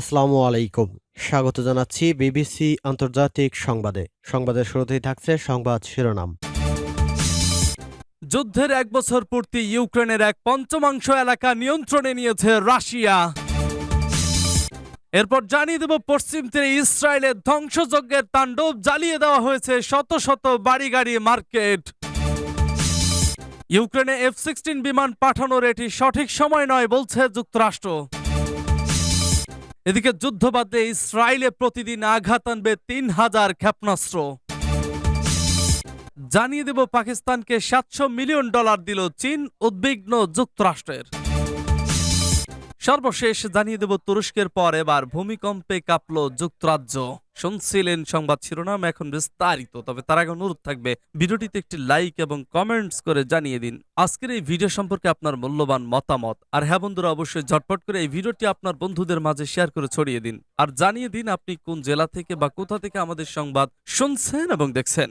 আসসালামু আলাইকুম। স্বাগত জানাচ্ছি বিবিসি আন্তর্জাতিক সংবাদে। সংবাদের শুরুতেই থাকছে সংবাদ শিরোনাম। যুদ্ধের এক বছর পূর্তি ইউক্রেনের এক পঞ্চমাংশ এলাকা নিয়ন্ত্রণে নিয়েছে রাশিয়া। এরপর জানিয়ে দেব, পশ্চিম তীরে ইসরায়েলের ধ্বংসযজ্ঞের তাণ্ডব জ্বালিয়ে দেওয়া হয়েছে শত শত বাড়ি গাড়ি মার্কেট। ইউক্রেনে এফ সিক্সটিন বিমান পাঠানোর এটি সঠিক সময় নয় বলছে যুক্তরাষ্ট্র। এদিকে যুদ্ধ বাদে ইসরায়েলে প্রতিদিন আঘাত আনবে তিন হাজার ক্ষেপণাস্ত্র। জানিয়ে দেব পাকিস্তানকে সাতশো মিলিয়ন ডলার দিল চীন উদ্বিগ্ন যুক্তরাষ্ট্রের। সর্বশেষ জানিয়ে দেব তুরস্কের পর এবার ভূমিকম্পে কাঁপল যুক্তরাজ্য। শুনছিলেন সংবাদ শিরোনাম এখন বিস্তারিত, তবে তার আগে অনুরোধ থাকবে, ভিডিওটিতে একটি লাইক এবং কমেন্টস করে জানিয়ে দিন। আজকের এই ভিডিও সম্পর্কে আপনার মূল্যবান মতামত। আর হ্যাঁ বন্ধুরা, অবশ্যই ঝটপট করে এই ভিডিওটি আপনার বন্ধুদের মাঝে শেয়ার করে ছড়িয়ে দিন। আর জানিয়ে দিন আপনি কোন জেলা থেকে বা কোথা থেকে আমাদের সংবাদ শুনছেন এবং দেখছেন।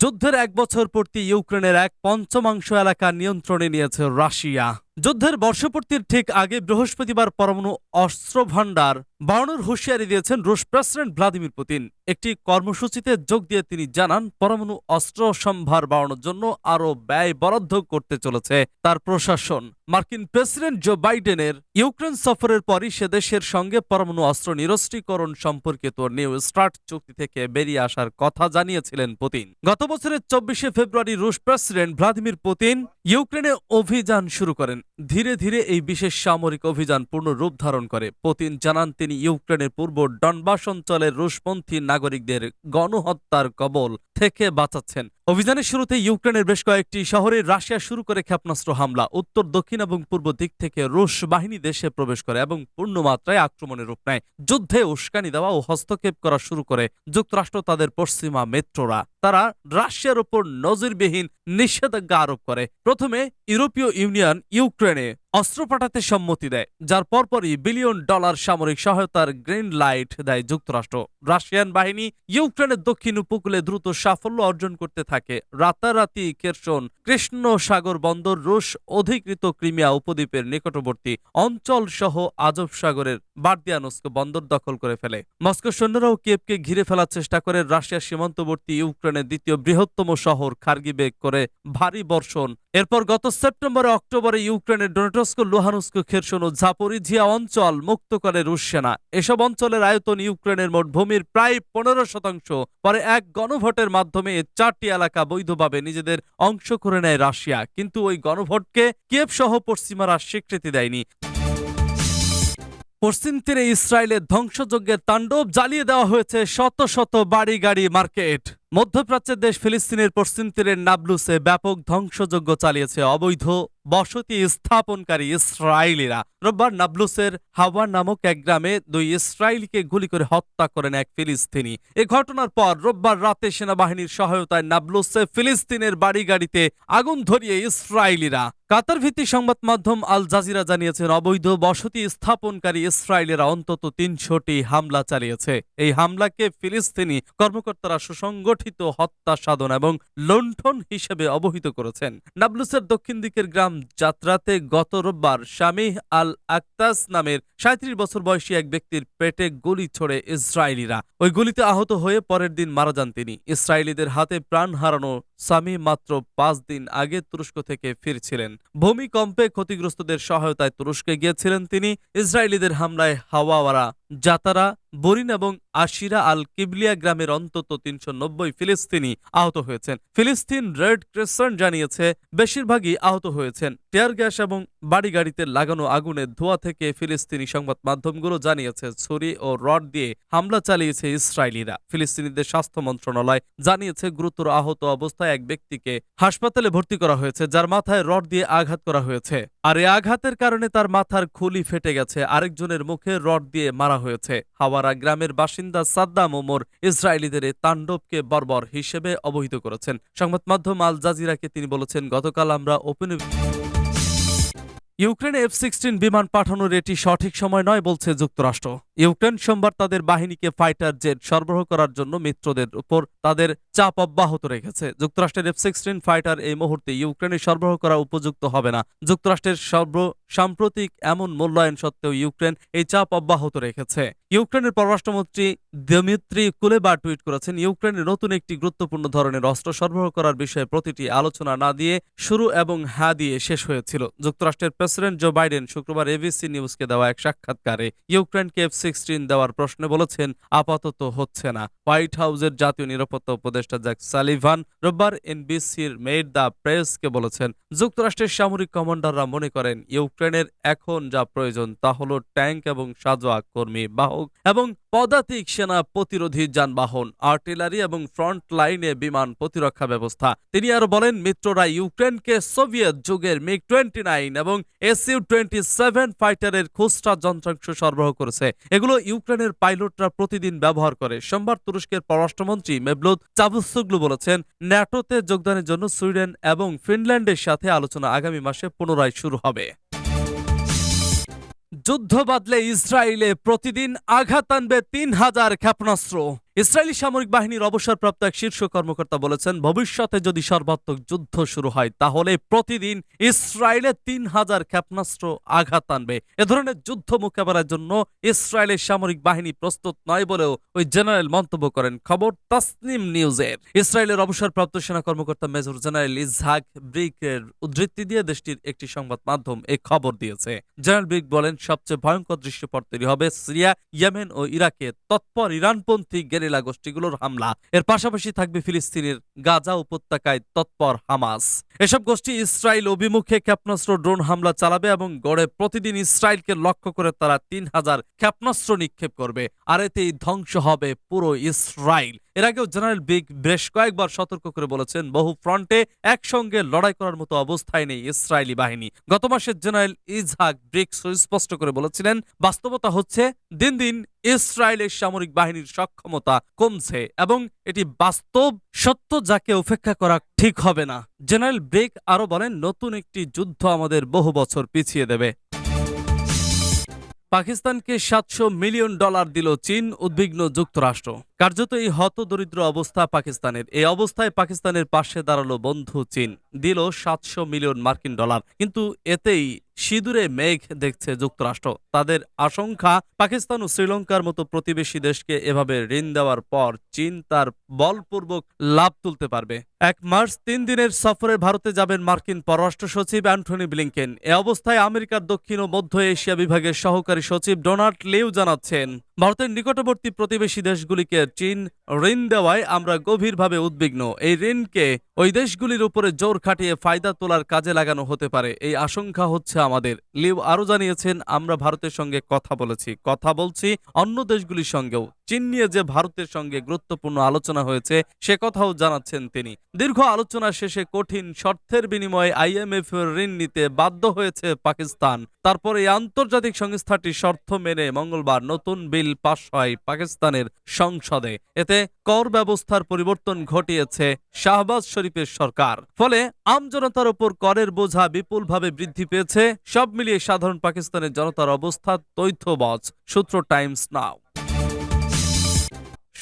যুদ্ধের এক বছর পূর্তি ইউক্রেনের এক পঞ্চমাংশ এলাকা নিয়ন্ত্রণে নিয়েছে রাশিয়া। যুদ্ধের বর্ষপূর্তির ঠিক আগে বৃহস্পতিবার পরমাণু অস্ত্র ভাণ্ডার বাড়ানোর হুঁশিয়ারি দিয়েছেন রুশ প্রেসিডেন্ট ভ্লাদিমির পুতিন। একটি কর্মসূচিতে যোগ দিয়ে তিনি জানান, পরমাণু অস্ত্র সম্ভার বাড়ানোর জন্য আরও ব্যয় বরাদ্দ করতে চলেছে তার প্রশাসন। মার্কিন প্রেসিডেন্ট জো বাইডেনের ইউক্রেন সফরের পরই সে দেশের সঙ্গে পরমাণু অস্ত্র নিরস্ত্রীকরণ সম্পর্কিত নিউ স্টার্ট চুক্তি থেকে বেরিয়ে আসার কথা জানিয়েছিলেন পুতিন। গত বছরের চব্বিশে ফেব্রুয়ারি রুশ প্রেসিডেন্ট ভ্লাদিমির পুতিন ইউক্রেনে অভিযান শুরু করেন। ধীরে ধীরে এই বিশেষ সামরিক অভিযান পূর্ণ রূপ ধারণ করে। পুতিন জানান, তিনি ইউক্রেনের পূর্ব ডনবাস অঞ্চলের রুশপন্থী নাগরিকদের গণহত্যার কবল থেকে বাঁচাচ্ছেন। অভিযানের শুরুতে ইউক্রেনের বেশ কয়েকটি শহরে রাশিয়া শুরু করে ক্ষেপণাস্ত্র হামলা। উত্তর, দক্ষিণ এবং পূর্ব দিক থেকে রুশ বাহিনী দেশে প্রবেশ করে এবং পূর্ণমাত্রায় আক্রমণের রূপ নেয়। যুদ্ধে উস্কানি দেওয়া ও হস্তক্ষেপ করা শুরু করে। যুক্তরাষ্ট্র, তাদের পশ্চিমা মেট্রোরা। তারা রাশিয়ার ওপর নজিরবিহীন নিষেধাজ্ঞা আরোপ করে। প্রথমে ইউরোপীয় ইউনিয়ন ইউক্রেনে। অস্ত্র পাঠাতে সম্মতি দেয়, যার পরপরই বিলিয়ন ডলার সামরিক সহায়তার গ্রিন লাইট দেয় যুক্তরাষ্ট্র। রাশিয়ান বাহিনী ইউক্রেনের দক্ষিণ উপকূলে দ্রুত সাফল্য অর্জন করতে থাকে। রাতারাতি কেরসন কৃষ্ণ সাগর বন্দর রুশ অধিকৃত ক্রিমিয়া উপদ্বীপের নিকটবর্তী অঞ্চল সহ আজব সাগরের বার্দিয়ানস্ক বন্দর দখল করে ফেলে। মস্কো সৈন্যরাও কিয়েভকে ঘিরে ফেলার চেষ্টা করে রাশিয়ার সীমান্তবর্তী ইউক্রেনের দ্বিতীয় বৃহত্তম শহর খার্গিবে করে ভারী বর্ষণ। এরপর গত সেপ্টেম্বরে অক্টোবরে ইউক্রেনের ডোনেটস্ক লুহানুস্ক খেরসন ও ঝাপরিঝিয়া অঞ্চল মুক্ত করে রুশ সেনা এসব অঞ্চলের আয়তন ইউক্রেনের মোট ভূমির প্রায় পনেরো শতাংশ। পরে এক গণভোটের মাধ্যমে চারটি এলাকা বৈধভাবে নিজেদের অংশ করে নেয় রাশিয়া। কিন্তু ওই গণভোটকে কিয়েভ সহ পশ্চিমারা স্বীকৃতি দেয়নি। পশ্চিম তীরে ইসরায়েলের ধ্বংসযজ্ঞের তাণ্ডব জ্বালিয়ে দেওয়া হয়েছে শত শত বাড়ি গাড়ি মার্কেট। মধ্যপ্রাচ্যের দেশ ফিলিস্তিনের পশ্চিম তীরের নাবলুসে ব্যাপক ধ্বংসযজ্ঞ চালিয়েছে অবৈধ বসতি স্থাপনকারী ইসরায়েলিরা। রোববার নাবলুসের হাওয়া নামক এক গ্রামে দুই ইসরায়েলকে গুলি করে হত্যা করেন এক ফিলিস্তিনি। এ ঘটনার পর রোববার রাতে সেনাবাহিনীর সহায়তায় নাবলুসে ফিলিস্তিনের বাড়ি গাড়িতে আগুন ধরিয়ে ইসরায়েলিরা। কাতার ভিত্তিক সংবাদ মাধ্যম আল জাজিরা জানিয়েছেন, অবৈধ বসতি স্থাপনকারী ইসরায়েলেরা অন্তত তিনশোটি হামলা চালিয়েছে। এই হামলাকে ফিলিস্তিনি কর্মকর্তারা সুসংগঠিত হত্যা সাধন এবং লণ্ঠন হিসেবে অবহিত করেছেন। নাবলুসের দক্ষিণ দিকের গ্রাম যাত্রাতে গত রোববার শামিহ আল আক্তাস নামের সাঁত্রিশ বছর বয়সী এক ব্যক্তির পেটে গুলি ছোড়ে ইসরায়েলিরা। ওই গুলিতে আহত হয়ে পরের দিন মারা যান তিনি। ইসরায়েলিদের হাতে প্রাণ হারানো স্বামী মাত্র পাঁচ দিন আগে তুরস্ক থেকে ফিরছিলেন। ভূমিকম্পে ক্ষতিগ্রস্তদের সহায়তায় তুরস্কে গিয়েছিলেন তিনি। ইসরায়েলিদের হামলায় হাওয়াওয়ারা জাতারা বরিন এবং আশিরা আল কিবলিয়া গ্রামের অন্তত তিনশো নব্বই ফিলিস্তিনি আহত হয়েছেন। ফিলিস্তিন রেড ক্রিসেন্ট জানিয়েছে, বেশিরভাগই আহত হয়েছেন। টিয়ার গ্যাস এবং বাড়ি গাড়িতে লাগানো আগুনের ধোঁয়া থেকে ফিলিস্তিনি সংবাদ মাধ্যমগুলো জানিয়েছে, ছুরি ও রড দিয়ে হামলা চালিয়েছে ইসরায়েলিরা। ফিলিস্তিনিদের স্বাস্থ্য মন্ত্রণালয় জানিয়েছে, গুরুতর আহত অবস্থায় এক ব্যক্তিকে হাসপাতালে ভর্তি করা হয়েছে, যার মাথায় রড দিয়ে আঘাত করা হয়েছে। আর এই আঘাতের কারণে তার মাথার খুলি ফেটে গেছে, আরেকজনের মুখে রড দিয়ে মারা হয়েছে। হাওয়ারা গ্রামের বাসিন্দা সাদ্দাম ওমর ইসরায়েলিদের এই তাণ্ডবকে বর্বর হিসেবে অবহিত করেছেন। সংবাদ মাধ্যম আল জাজিরাকে তিনি বলেছেন, গতকাল আমরা ওপেন ইউক্রেনে এফ সিক্সটিন বিমান পাঠানোর এটি সঠিক সময় নয়, বলছে যুক্তরাষ্ট্র। ইউক্রেন সোমবার তাদের বাহিনীকে ফাইটার জেট সরবরাহ করার জন্য মিত্রদের উপর তাদের চাপ অব্যাহত রেখেছে। যুক্তরাষ্ট্রের এফ সিক্সটিন ফাইটার এই মুহূর্তে ইউক্রেনে সরবরাহ করা উপযুক্ত হবে না। যুক্তরাষ্ট্রের সর্ব সাম্প্রতিক এমন মূল্যায়ন সত্ত্বেও ইউক্রেন এই চাপ অব্যাহত রেখেছে। ইউক্রেনের পররাষ্ট্রমন্ত্রী দিমিত্রি কুলেবা টুইট করেছেন, ইউক্রেনের নতুন একটি গুরুত্বপূর্ণ ধরনের অস্ত্র সরবরাহ করার বিষয়ে প্রতিটি আলোচনা না দিয়ে শুরু এবং হ্যাঁ দিয়ে শেষ হয়েছিল। যুক্তরাষ্ট্রের প্রেসিডেন্ট জো বাইডেন শুক্রবার এবিসি নিউজকে দেওয়া এক সাক্ষাৎকারে ইউক্রেনকে এফ সিক্সটিন দেওয়ার প্রশ্নে বলেছেন, আপাতত হচ্ছে না। হোয়াইট হাউসের জাতীয় নিরাপত্তা উপদেষ্টা জ্যাক সালিভান রোববার এনবিসির মেড দ্য প্রেসকে বলেছেন, যুক্তরাষ্ট্রের সামরিক কমান্ডাররা মনে করেন ইউক্রেনের এখন যা প্রয়োজন তা হল ট্যাঙ্ক এবং সাজোয়া কর্মী, বাহক এবং পদাতিক সেনা প্রতিরোধী যানবাহন, আর্টিলারি এবং ফ্রন্ট লাইনে বিমান প্রতিরক্ষা ব্যবস্থা। তিনি আরও বলেন, মিত্ররা ইউক্রেনকে সোভিয়েত যুগের মিগ টোয়েন্টি নাইন এবং এসইউ টোয়েন্টি সেভেন ফাইটারের খুচরা যন্ত্রাংশ সরবরাহ করেছে। এগুলো ইউক্রেনের পাইলটরা প্রতিদিন ব্যবহার করে। সোমবার তুরস্কের পররাষ্ট্রমন্ত্রী মেবলুদ চাবুসুগলু বলেছেন, ন্যাটোতে যোগদানের জন্য সুইডেন এবং ফিনল্যান্ডের সাথে আলোচনা আগামী মাসে পুনরায় শুরু হবে। যুদ্ধ বাদলে ইসরায়েলে প্রতিদিন আঘাত আনবে তিন হাজার ক্ষেপণাস্ত্র। ইসরায়েলি সামরিক বাহিনীর অবসরপ্রাপ্ত এক শীর্ষ কর্মকর্তা বলেছেন, ভবিষ্যতে যদি সর্বাত্মক যুদ্ধ শুরু হয়, তাহলে প্রতিদিন ইসরায়েলে তিন হাজার ক্ষেপণাস্ত্র আঘাত আনবে। এ ধরনের যুদ্ধ মোকাবেলার জন্য ইসরায়েলের সামরিক বাহিনী প্রস্তুত নয় বলেও ওই জেনারেল মন্তব্য করেন। খবর তাসনিম নিউজের। ইসরায়েলের অবসরপ্রাপ্ত সেনা কর্মকর্তা মেজর জেনারেল ইসহাক ব্রিকের উদ্ধৃতি দিয়ে দেশটির একটি সংবাদ মাধ্যম এই খবর দিয়েছে। জেনারেল ব্রিক বলেন, সবচেয়ে ভয়ঙ্কর দৃশ্যপট তৈরি হবে সিরিয়া, ইয়েমেন ও ইরাকে। তৎপর ইরানপন্থী গেরিলা গোষ্ঠীগুলোর হামলা। এর পাশাপাশি থাকবে ফিলিস্তিনের গাজা উপত্যকায় তৎপর হামাস। এসব গোষ্ঠী ইসরায়েল অভিমুখে ক্ষেপণাস্ত্র ড্রোন হামলা চালাবে এবং গড়ে প্রতিদিন ইসরায়েলকে লক্ষ্য করে তারা তিন হাজার ক্ষেপণাস্ত্র নিক্ষেপ করবে। আর এতেই ধ্বংস হবে পুরো ইসরায়েল। এর আগেও জেনারেল বিগ বেশ কয়েকবার সতর্ক করে বলেছেন, বহু ফ্রন্টে একসঙ্গে লড়াই করার মতো অবস্থায় নেই ইসরায়েলি বাহিনী। গত মাসে জেনারেল ইজহাক ব্রিক্স স্পষ্ট করে বলেছিলেন, বাস্তবতা হচ্ছে দিন দিন ইসরায়েলের সামরিক বাহিনীর সক্ষমতা কমছে এবং এটি বাস্তব সত্য যাকে উপেক্ষা করা ঠিক হবে না। জেনারেল ব্রেক আরও বলেন, নতুন একটি যুদ্ধ আমাদের বহু বছর পিছিয়ে দেবে। পাকিস্তানকে সাতশো মিলিয়ন ডলার দিল চীন, উদ্বিগ্ন যুক্তরাষ্ট্র। কার্যত এই হতদরিদ্র অবস্থা পাকিস্তানের। এই অবস্থায় পাকিস্তানের পাশে দাঁড়াল বন্ধু চীন। দিল সাতশো মিলিয়ন মার্কিন ডলার। কিন্তু এতেই সিঁদুরে মেঘ দেখছে যুক্তরাষ্ট্র। তাদের আশঙ্কা, পাকিস্তান ও শ্রীলঙ্কার মতো প্রতিবেশী দেশকে এভাবে ঋণ দেওয়ার পর চীন তার বলপূর্বক লাভ তুলতে পারবে। এক মার্চ তিন দিনের সফরে ভারতে যাবেন মার্কিন পররাষ্ট্র সচিব অ্যান্টনি ব্লিংকেন। এ অবস্থায় আমেরিকার দক্ষিণ ও মধ্য এশিয়া বিভাগের সহকারী সচিব ডোনাল্ড লিউ জানাচ্ছেন ভারতের নিকটবর্তী প্রতিবেশী দেশগুলিকে চীন ঋণ দেওয়ায় আমরা গভীরভাবে উদ্বিগ্ন। এই ঋণকে ওই দেশগুলির উপরে জোর খাটিয়ে ফায়দা তোলার কাজে লাগানো হতে পারে। এই আশঙ্কা হচ্ছে আমাদের। লিউ আরও জানিয়েছেন, আমরা ভারতের সঙ্গে কথা বলেছি। কথা বলছি অন্য দেশগুলির সঙ্গেও। চীন নিয়ে যে ভারতের সঙ্গে গুরুত্বপূর্ণ আলোচনা হয়েছে, সে কথাও জানাচ্ছেন তিনি। দীর্ঘ আলোচনা শেষে কঠিন শর্তের বিনিময়ে আইএমএফ ঋণ নিতে বাধ্য হয়েছে পাকিস্তান। তারপর এই আন্তর্জাতিক সংস্থাটি শর্ত মেনে মঙ্গলবার নতুন বিল পাশ হয় পাকিস্তানের সংসদে। এতে কর ব্যবস্থার পরিবর্তন ঘটিয়েছে শাহবাজ শরীফের সরকার। ফলে আমজনতার ওপর করের বোঝা বিপুলভাবে বৃদ্ধি পেয়েছে। সব মিলিয়ে সাধারণ পাকিস্তানের জনতার অবস্থা তৈথবজ। সূত্র টাইমস নাও।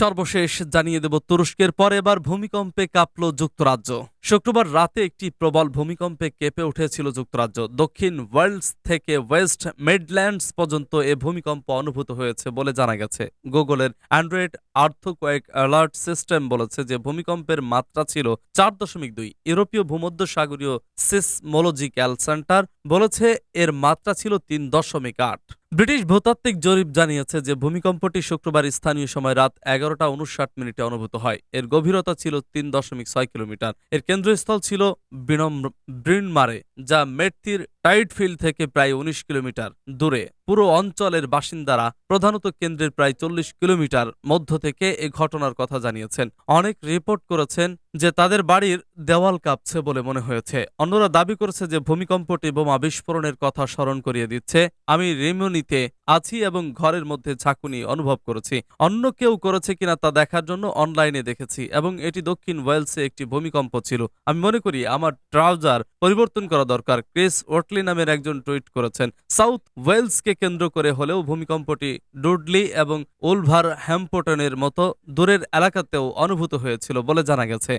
সর্বশেষ জানিয়ে দেব তুরস্কের পর এবার ভূমিকম্পে কাঁপল যুক্তরাজ্য। শুক্রবার রাতে একটি প্রবল ভূমিকম্পে কেঁপে উঠেছিল যুক্তরাজ্য। দক্ষিণ ওয়েলস থেকে ওয়েস্ট মিডল্যান্ডস পর্যন্ত এ ভূমিকম্প অনুভূত হয়েছে বলে জানা গেছে। গুগলের অ্যান্ড্রয়েড আর্থকোয়েক অ্যালার্ট সিস্টেম বলেছে যে ভূমিকম্পের মাত্রা ছিল চার দশমিক দুই। ইউরোপীয় ভূমধ্যসাগরীয় সিসমোলজিক্যাল সেন্টার বলেছে, এর মাত্রা ছিল তিন দশমিক আট। ব্রিটিশ ভূতাত্ত্বিক জরিপ জানিয়েছে যে, ভূমিকম্পটি শুক্রবার স্থানীয় সময় রাত এগারোটা উনষাট মিনিটে অনুভূত হয়। এর গভীরতা ছিল তিন দশমিক ছয় কিলোমিটার। এর কেন্দ্রস্থল ছিল বিনম্র, ব্রিনমারে, যা মেটতির টাইটফিল্ড থেকে প্রায় উনিশ কিলোমিটার দূরে। পুরো অঞ্চলের বাসিন্দারা প্রধানত কেন্দ্রের প্রায় চল্লিশ কিলোমিটার মধ্য থেকে এ ঘটনার কথা জানিয়েছেন। অনেক রিপোর্ট করেছেন যে তাদের বাড়ির দেওয়াল কাঁপছে বলে মনে হয়েছে। অন্যরা দাবি করেছে যে ভূমিকম্পটি বোমা বিস্ফোরণের কথা স্মরণ করিয়ে দিচ্ছে। আমি রেমনিতে আছি এবং ঘরের মধ্যে ঝাঁকুনি অনুভব করেছি। অন্য কেউ করেছে কিনা তা দেখার জন্য অনলাইনে দেখেছি এবং এটি দক্ষিণ ওয়েলসে একটি ভূমিকম্প ছিল। আমি মনে করি আমার ট্রাউজার পরিবর্তন করা দরকার। ক্রিস ওটলি নামের একজন টুইট করেছেন, সাউথ ওয়েলসকে কেন্দ্র করে হলেও ভূমিকম্পটি ডুডলি এবং ওলভার হ্যাম্পটনের মতো দূরের এলাকাতেও অনুভূত হয়েছিল বলে জানা গেছে।